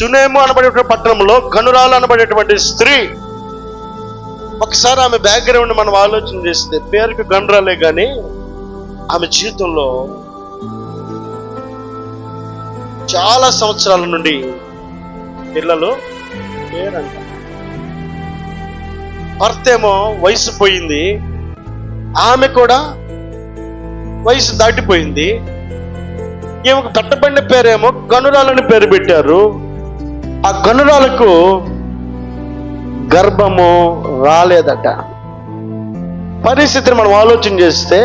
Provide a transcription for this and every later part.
సునేము అనబడేటువంటి పట్టణంలో గనురాలు అనబడేటువంటి స్త్రీ. ఒకసారి ఆమె బ్యాక్గ్రౌండ్ మనం ఆలోచన చేస్తే పేరుకి గనురాలే కానీ ఆమె జీవితంలో చాలా సంవత్సరాల నుండి పిల్లలు లేరంట. భర్త ఏమో వయసు పోయింది. ఆమె కూడా వయసు దాటిపోయింది. ఈమెకు పెట్టబడిన పేరేమో గనురాలని పేరు పెట్టారు. ఆ గనురాలకు గర్భము రాలేదట. పరిస్థితిని మనం ఆలోచన చేస్తే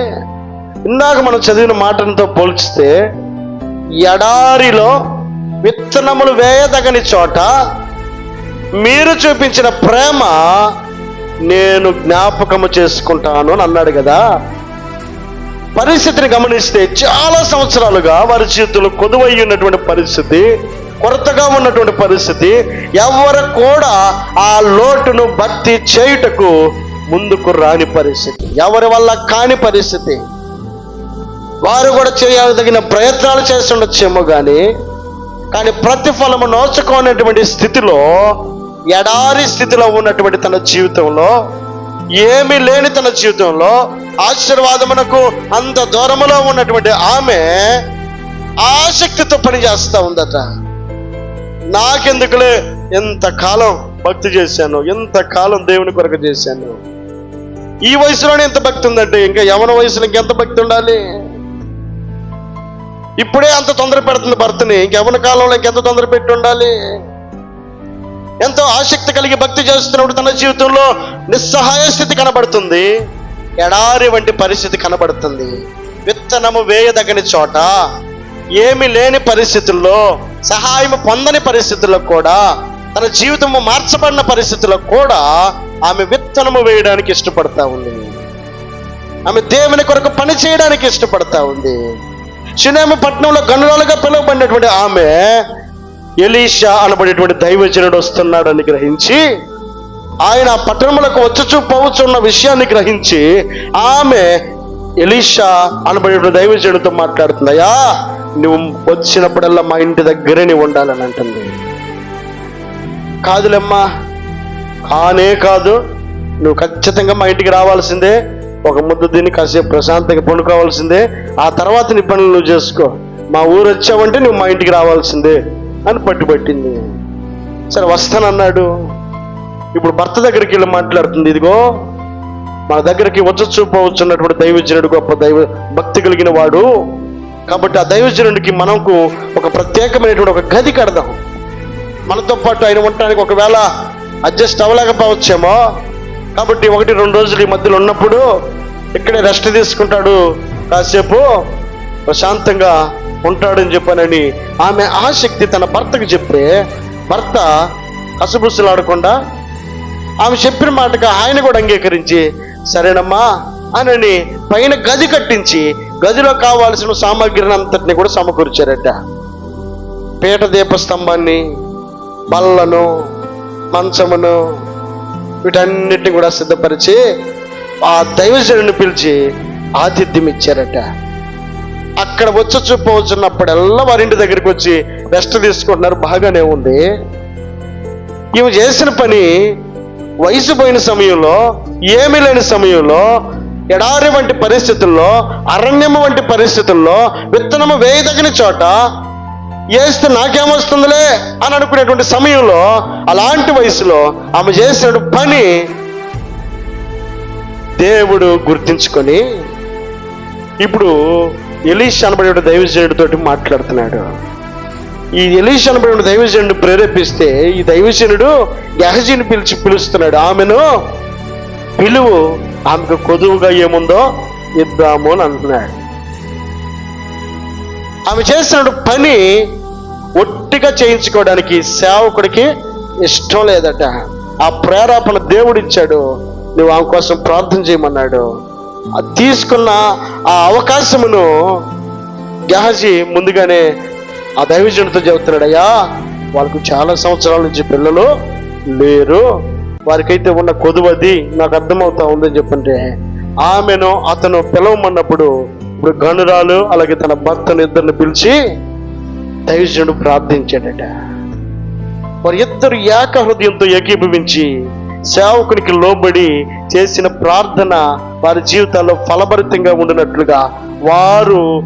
ఇందాక మనం చదివిన మాటలతో పోల్చితే ఎడారిలో విత్తనములు వేయదగని చోట మీరు చూపించిన ప్రేమ నేను జ్ఞాపకము చేసుకుంటాను అని అన్నాడు కదా. పరిస్థితిని గమనిస్తే చాలా సంవత్సరాలుగా వారి జీవితంలో కొదువై ఉన్నటువంటి పరిస్థితి కొరతగా ఉన్నటువంటి పరిస్థితి. ఎవరు కూడా ఆ లోటును భర్తీ చేయుటకు ముందుకు రాని పరిస్థితి. ఎవరి వల్ల కాని పరిస్థితి. వారు కూడా చేయదగిన ప్రయత్నాలు చేస్తుండొచ్చేమో కానీ కానీ ప్రతిఫలము నోచుకోనటువంటి స్థితిలో ఎడారి స్థితిలో ఉన్నటువంటి తన జీవితంలో ఏమీ లేని తన జీవితంలో ఆశీర్వాదమునకు అంత దూరములో ఉన్నటువంటి ఆమె ఆసక్తితో పనిచేస్తా ఉందట. నాకెందుకులే? ఎంతకాలం భక్తి చేశాను ఎంతకాలం దేవుని కొరకు చేశాను. ఈ వయసులోనే ఎంత భక్తి ఉందంటే ఇంకా యవన వయసులో ఇంకెంత భక్తి ఉండాలి? ఇప్పుడే అంత తొందర పెడుతుంది భర్తని ఇంకెవరి కాలంలో ఇంకెంత తొందర పెట్టి ఉండాలి? ఎంతో ఆసక్తి కలిగి భక్తి చేస్తున్నప్పుడు తన జీవితంలో నిస్సహాయ స్థితి కనబడుతుంది. ఎడారి వంటి పరిస్థితి కనబడుతుంది. విత్తనము వేయదగని చోట ఏమి లేని పరిస్థితుల్లో సహాయం పొందని పరిస్థితుల్లో కూడా తన జీవితము మార్చబడిన పరిస్థితుల్లో కూడా ఆమె విత్తనము వేయడానికి ఇష్టపడతా ఉంది. ఆమె దేవుని కొరకు పని చేయడానికి ఇష్టపడతా ఉంది. సునేమ పట్టణంలో గనురాలుగా పిలువబడినటువంటి ఆమె ఎలీషా అనబడేటువంటి దైవజనుడు వస్తున్నాడని గ్రహించి ఆయన పట్టణములకు వచ్చుచూ పోవచ్చున్న విషయాన్ని గ్రహించి ఆమె ఎలీషా అనబడేటువంటి దైవజనుడితో మాట్లాడుతుందయ్యా నువ్వు వచ్చినప్పుడల్లా మా ఇంటి దగ్గరే నువ్వు ఉండాలని అంటుంది. కాదులేమ్మా కానే కాదు నువ్వు ఖచ్చితంగా మా ఇంటికి రావాల్సిందే ఒక ముద్దు దీన్ని కాసేపు ప్రశాంతంగా పండుకోవాల్సిందే ఆ తర్వాత నీ పనులు నువ్వు చేసుకో. మా ఊరు వచ్చావంటే నువ్వు మా ఇంటికి రావాల్సిందే అని పట్టుబట్టింది. సరే వస్తానన్నాడు ఇప్పుడు భర్త దగ్గరికి వెళ్ళి మాట్లాడుతుంది ఇదిగో మన దగ్గరికి వచ్చి చూపవచ్చున్నటువంటి దైవజనుడు గొప్ప దైవ భక్తి కలిగిన వాడు కాబట్టి ఆ దైవజనుడికి మనకు ఒక ప్రత్యేకమైనటువంటి ఒక గది కడదాం. మనతో పాటు ఆయన ఉండటానికి ఒకవేళ అడ్జస్ట్ అవ్వలేకపోవచ్చేమో. కాబట్టి ఒకటి రెండు రోజులు ఈ మధ్యలో ఉన్నప్పుడు ఇక్కడే రెస్ట్ తీసుకుంటాడు. కాసేపు ప్రశాంతంగా ఉంటాడని చెప్పానని ఆమె ఆసక్తి తన భర్తకు చెప్పే భర్త కసుబుసులాడకుండా ఆమె చెప్పిన మాటగా ఆయన కూడా అంగీకరించి సరేనమ్మా అనని పైన గది కట్టించి గదిలో కావాల్సిన సామాగ్రిని అంతటిని కూడా సమకూర్చారట. పీట దీపస్తంభాన్ని బల్లను మంచమును వీటన్నిటిని కూడా సిద్ధపరిచి ఆ దైవజనుని పిలిచి ఆతిథ్యం ఇచ్చారట. అక్కడ వచ్చి చూపవచ్చున్నప్పుడల్లా వారింటి దగ్గరికి వచ్చి రెస్ట్ తీసుకుంటున్నారు. బాగానే ఉంది. ఈమె చేసిన పని వయసు పోయిన సమయంలో ఏమీ లేని సమయంలో ఎడారి వంటి పరిస్థితుల్లో అరణ్యము వంటి పరిస్థితుల్లో విత్తనము వేయదగిన చోట వేస్తే నాకేమొస్తుందిలే అని అనుకునేటువంటి సమయంలో అలాంటి వయసులో ఆమె చేసిన పని దేవుడు గుర్తించుకొని ఇప్పుడు ఎలీష్ అనబడే దైవజనుడితోటి మాట్లాడుతున్నాడు. ఈ ఎలీష్ అనబడిన దైవజనుడు ప్రేరేపిస్తే ఈ దైవజనుడు గహజీని పిలిచి పిలుస్తున్నాడు. ఆమెను పిలువు ఆమెకు కొదువుగా ఏముందో ఇద్దాము అని అంటున్నాడు. ఆమె చేస్తున్న పని ఒట్టిగా చేయించుకోవడానికి సేవకుడికి ఇష్టం లేదట. ఆ ప్రేరేపణ దేవుడు ఇచ్చాడు. నువ్వు ఆమె కోసం ప్రార్థన చేయమన్నాడు. అది తీసుకున్న ఆ అవకాశమును గహజీ ముందుగానే ఆ దైవజనుడితో చెబుతున్నాడు అయ్యా వాళ్ళకు చాలా సంవత్సరాల నుంచి పిల్లలు లేరు. వారికైతే ఉన్న కొదువది నాకు అర్థమవుతా ఉందని చెప్పంటే ఆమెను అతను పిలవమన్నప్పుడు ఇప్పుడు గనురాలు అలాగే తన భర్తను ఇద్దరిని పిలిచి దైవజనుడు ప్రార్థించాడట. వారి ఇద్దరు ఏక హృదయంతో ఏకీభవించి సేవకునికి లోబడి చేసిన ప్రార్థన వారి జీవితాల్లో ఫలభరితంగా ఉండినట్లుగా వారు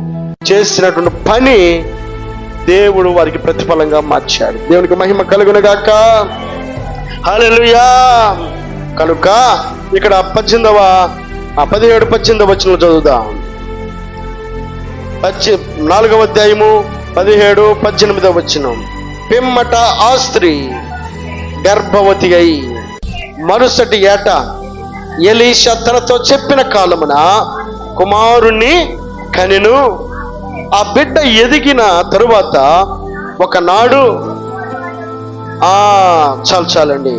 చేసినటువంటి పని దేవుడు వారికి ప్రతిఫలంగా మార్చాడు. దేవునికి మహిమ కలుగునగాక. హల్లెలూయా. కనుక ఇక్కడ పద్దెనిమిదవ ఆ పదిహేడు పద్దెనిమిదవ వచ్చిన చదువుదాం. పచ్చి నాలుగవ అధ్యాయము పదిహేడు పద్దెనిమిదవ వచ్చిన పిమ్మట ఆ స్త్రీ గర్భవతి అయి మరుసటి ఏట ఎలీషా తనతో చెప్పిన కాలమున కుమారుణ్ణి కనెను ఆ బిడ్డ ఎదిగిన తరువాత ఒకనాడు ఆ చాలు చాలండి.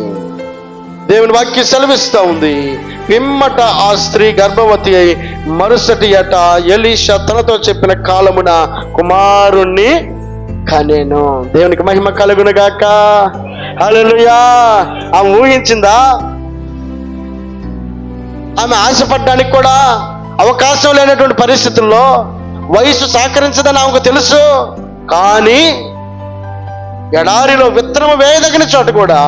దేవుని వాక్యం సెలవిస్తూ ఉంది. పిమ్మట ఆ స్త్రీ గర్భవతి అయి మరుసటి అట ఎలీష తనతో చెప్పిన కాలమున కుమారుణ్ణి కనేను. దేవునికి మహిమ కలుగునుగాక. అలలుయా ఆమె ఊహించిందా? ఆమె ఆశపడ్డానికి కూడా అవకాశం లేనటువంటి పరిస్థితుల్లో వయసు సహకరించదని ఆమెకు తెలుసు. కానీ ఎడారిలో విత్తనము వేయదగిన చోట కూడా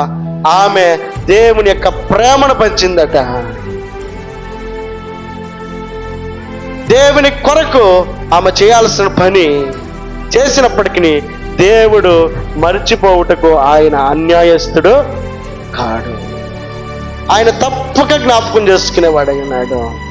ఆమె దేవుని యొక్క ప్రేమను పంచిందట. దేవుని కొరకు ఆమె చేయాల్సిన పని చేసినప్పటికీ దేవుడు మర్చిపోవుటకు ఆయన అన్యాయస్తుడు కాడు. ఆయన తప్పక జ్ఞాపకం చేసుకునేవాడు అయినాడు